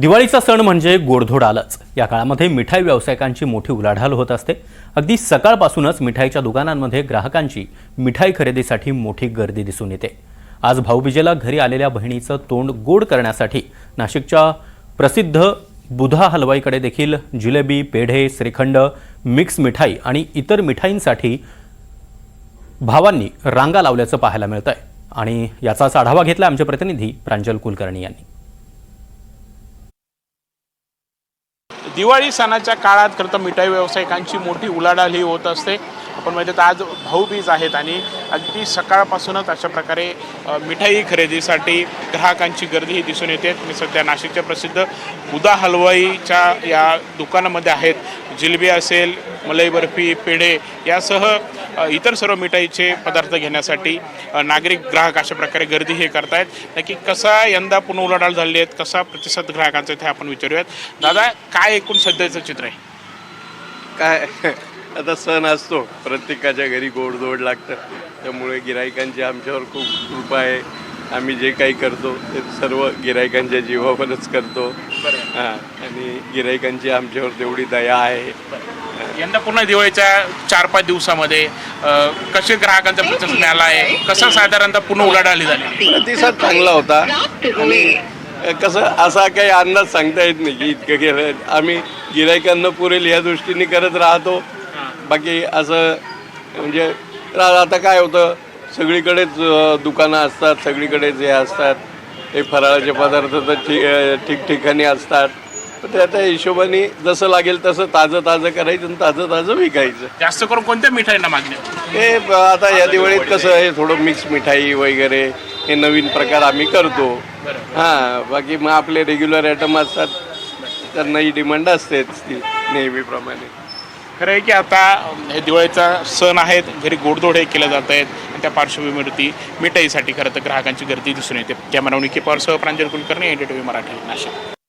दिवाळीचा सण म्हणजे गोडधोड आलंच. या काळामध्ये मिठाई व्यावसायिकांची मोठी उलाढाल होत असते. अगदी सकाळपासूनच मिठाईच्या दुकानांमध्ये ग्राहकांची मिठाई खरेदीसाठी मोठी गर्दी दिसून येते. आज भाऊबीजेला घरी आलेल्या बहिणीचं तोंड गोड करण्यासाठी नाशिकच्या प्रसिद्ध बुधा हलवाईकडे देखील जिलेबी पेढे श्रीखंड मिक्स मिठाई आणि इतर मिठाईंसाठी भावांनी रांगा लावल्याचं पाहायला मिळतंय. आणि याचाच आढावा घेतला आमचे प्रतिनिधी प्रांजल कुलकर्णी यांनी. दिवाळी सणाच्या काळात खरं तर मिठाई व्यावसायिकांची मोठी उलाढाल ही होत असते. आपण म्हणजे तर आज भाऊबीज आहेत आणि अगदी सकाळपासूनच अशा प्रकारे मिठाई खरेदीसाठी ग्राहकांची गर्दी ही दिसून येते. मी सध्या नाशिकच्या प्रसिद्ध उदा हलवाईच्या या दुकानामध्ये आहेत. जिलबी असेल मलाई बर्फी पेढे यासह इतर सर्व मिठाईचे पदार्थ घेण्यासाठी नागरिक ग्राहक अशा प्रकारे गर्दी हे करतायत. नक्की कसा यंदा पुन्हा उलाढाल झाली आहेत? कसा प्रतिसाद ग्राहकांचा इथे आपण विचारूयात. दादा काय एकूण सध्याचं चित्र आहे? काय? आता सण असतो. प्रत्येकाच्या घरी गोडधोड लागतं. त्यामुळे गिरायकांची आमच्यावर खूप कृपा आहे. आम्ही जे काही करतो ते सर्व गिरायकांच्या जीवावरच करतो. हां आणि गिरायकांची आमच्यावर तेवढी दया आहे. यंदा पुन्हा दिवाळीच्या चार पाच दिवसामध्ये अ, कसे ग्राहकांचा प्रतिसाद मिळाला आहे? कसा साधारणतः पुन्हा उलाढाली झाली? प्रतिसाद चांगला होता. आणि कसं असा काही अंदाज सांगता येत नाही की इतकं गेलं. आम्ही गिरायकांना पुरेल या दृष्टीने करत राहतो. बाकी असं म्हणजे रा- आता काय होतं सगळीकडेच दुकानं असतात सगळीकडेच हे असतात. हे फराळाचे पदार्थ तर ठि अं, ठिकठिकाणी असतात. पण त्या त्या हिशोबाने जसं लागेल तसं ताजं ताजं करायचं आणि ताजं ताजं विकायचं. जास्त करून कोणत्या मिठाईंना मागणी आहे? हे ब- आता या दिवाळीत कसं आहे थोडं मिक्स मिठाई वगैरे हे नवीन प्रकार आम्ही करतो. हां बाकी मग आपले रेग्युलर आयटम असतात. त्यांनाही डिमांड असतेच ती नेहमीप्रमाणे. खरं आहे की आता हे दिवाळीचा सण आहेत घरी गोडधोड हे केले जात आहेत आणि त्या पार्श्वभूमीवरती मिठाईसाठी खरं तर ग्राहकांची गर्दी दिसून येते. कॅमेरा निकी पॉरसह Pranjal Kulkarni N T V Marathi Nashik.